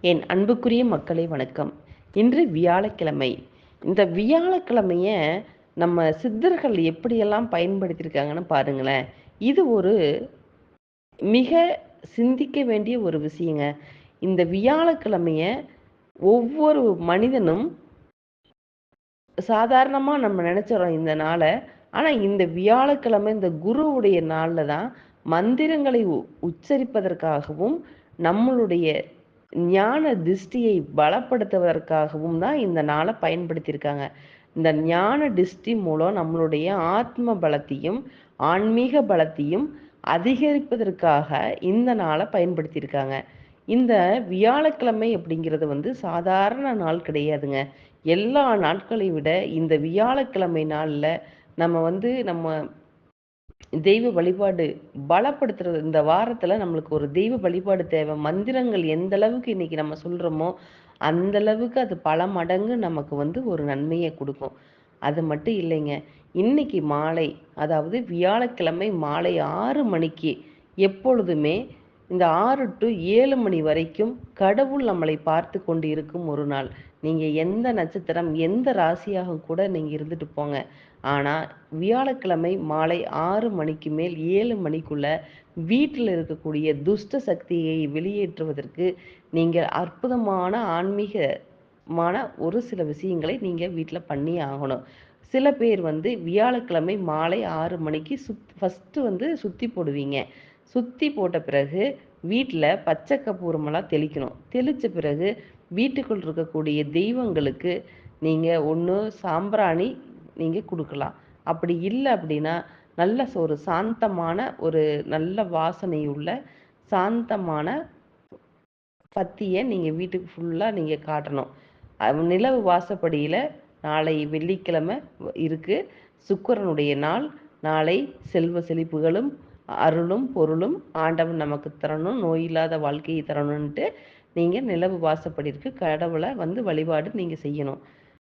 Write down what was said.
என் அன்புக்குரிய மக்களை வணக்கம். இன்று வியாழக்கிழமை. இந்த வியாழக்கிழமைய நம்ம சித்தர்கள் எப்படியெல்லாம் பயன்படுத்தியிருக்காங்கன்னு பாருங்களேன். இது ஒரு மிக சிந்திக்க வேண்டிய ஒரு விஷயங்க. இந்த வியாழக்கிழமைய ஒவ்வொரு மனிதனும் சாதாரணமாக நம்ம நினச்சிடறோம் இந்த நாளை. ஆனால் இந்த வியாழக்கிழமை இந்த குருவுடைய நாளில் தான் மந்திரங்களை உ- உச்சரிப்பதற்காகவும் நம்மளுடைய ஞான திருஷ்டியை பலப்படுத்துவதற்காகவும் தான் இந்த நாளை பயன்படுத்தியிருக்காங்க. இந்த ஞான திருஷ்டி மூலம் நம்மளுடைய ஆத்ம பலத்தையும் ஆன்மீக பலத்தையும் அதிகரிப்பதற்காக இந்த நாளை பயன்படுத்தியிருக்காங்க. இந்த வியாழக்கிழமை அப்படிங்கிறது வந்து சாதாரண நாள் கிடையாதுங்க. எல்லா நாட்களை விட இந்த வியாழக்கிழமை நாளில் நம்ம வந்து நம்ம தெய்வ வழிபாடு பலப்படுத்துறது. இந்த வாரத்துல நம்மளுக்கு ஒரு தெய்வ வழிபாடு தேவை. மந்திரங்கள் எந்த அளவுக்கு இன்னைக்கு நம்ம சொல்றோமோ அந்த அளவுக்கு அது பல மடங்கு நமக்கு வந்து ஒரு நன்மையை கொடுக்கும். அது மட்டும் இல்லைங்க. இன்னைக்கு மாலை அதாவது வியாழக்கிழமை மாலை ஆறு மணிக்கு எப்பொழுதுமே இந்த ஆறு டு ஏழு மணி வரைக்கும் கடவுள் நம்மளை பார்த்து கொண்டு இருக்கும் ஒரு நாள். நீங்கள் எந்த நட்சத்திரம் எந்த ராசியாக கூட நீங்கள் இருந்துட்டு போங்க. ஆனால் வியாழக்கிழமை மாலை ஆறு மணிக்கு மேல் ஏழு மணிக்குள்ள வீட்டில் இருக்கக்கூடிய துஷ்ட சக்தியை வெளியேற்றுவதற்கு நீங்கள் அற்புதமான ஆன்மீகமான ஒரு சில விஷயங்களை நீங்கள் வீட்டில் பண்ணி ஆகணும். சில பேர் வந்து வியாழக்கிழமை மாலை ஆறு மணிக்கு சுத் ஃபஸ்ட்டு வந்து சுற்றி போடுவீங்க. சுத்தி போட்ட பிறகு வீட்டில் பச்சை கப்பூரமெல்லாம் தெளிக்கணும். தெளித்த பிறகு வீட்டுக்குள் இருக்கக்கூடிய தெய்வங்களுக்கு நீங்கள் ஒன்று சாம்பிராணி நீங்கள் கொடுக்கலாம். அப்படி இல்லை அப்படின்னா நல்ல ஒரு சாந்தமான ஒரு நல்ல வாசனை உள்ள சாந்தமான பத்தியை நீங்கள் வீட்டுக்கு ஃபுல்லாக நீங்கள் காட்டணும். நிலவு வாசப்படியில் நாளை வெள்ளிக்கிழமை இருக்குது சுக்கரனுடைய சுக்கிரனுடைய நாள் நாளை செல்வ செழிப்புகளும் அருளும் பொருளும் ஆண்டவன் நமக்கு தரணும். நோய் இல்லாத வாழ்க்கையை தரணும்ன்ட்டு நீங்கள் நிலவு வாசப்படிருக்கு கடவுளை வந்து வழிபாடு நீங்கள் செய்யணும்.